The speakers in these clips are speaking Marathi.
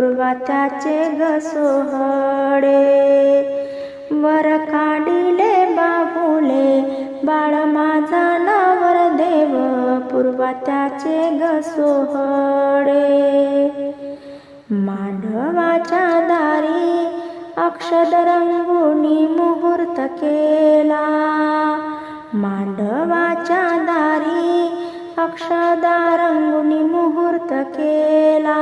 पूर्वा त्याचे गसोहडे वर काढिले बाबुले बाळ माझा नावर देव पूर्वा त्याचे गसोहडे मांडवाच्या दारी अक्षद रंगुनी मुहूर्त केला. मांडवाच्या दारी अक्षदा रंगुनी मुहूर्त केला.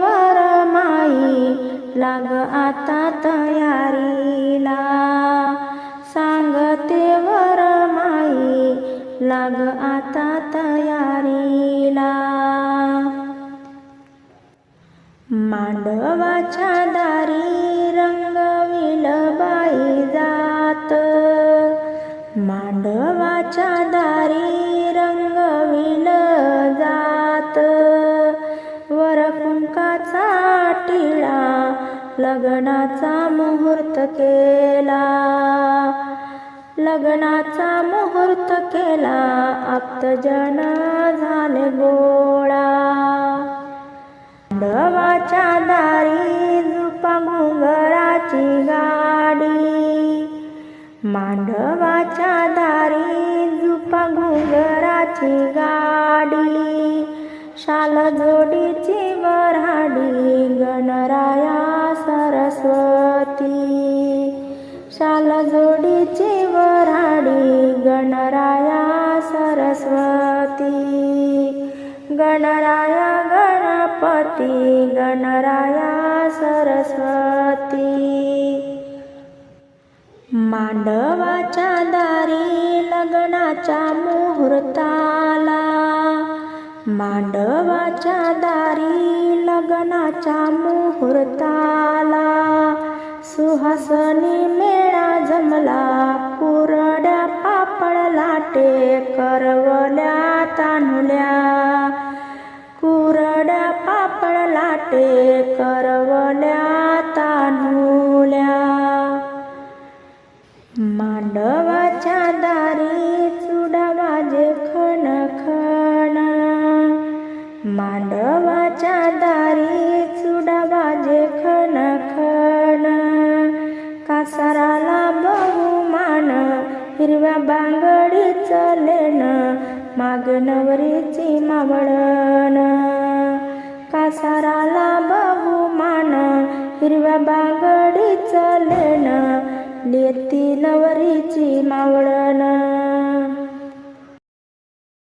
वर माई लाग आता तयारीला. सांगते वर माई लाग आता तयारीला. मांडवाच्या दारी रंगविल बाई जात. मांडवाच्या दारी लग्नाचा मुहूर्त केला. लग्नाचा मुहूर्त केला. आप्तजन झाले गोळा. मांडवाच्या दारी झुपा घुंगराची गाडी. मांडवाच्या दारी झुपा घुंगराची गाडी. शाल जोडीची गणपती गणराया सरस्वती. मांडवाच्या दारी लग्नाच्या मुहूर्ताला. मांडवाच्या दारी लग्नाच्या मुहूर्ताला. सुहासनी मेळा जमला कुरड्या पापड लाटे करव वाटे करवल्या तानुल्या मांडवाच्या दारी चुडा वाजे खण खण मांडवाच्या दारी चुडा वाजे खण खण कासाराला बहुमान हिरव्या बांगडीचं लेण माग नवरीची मावळण. कासारा हिरव्या बांगडीचं लेण लेती नवरीची मावळ.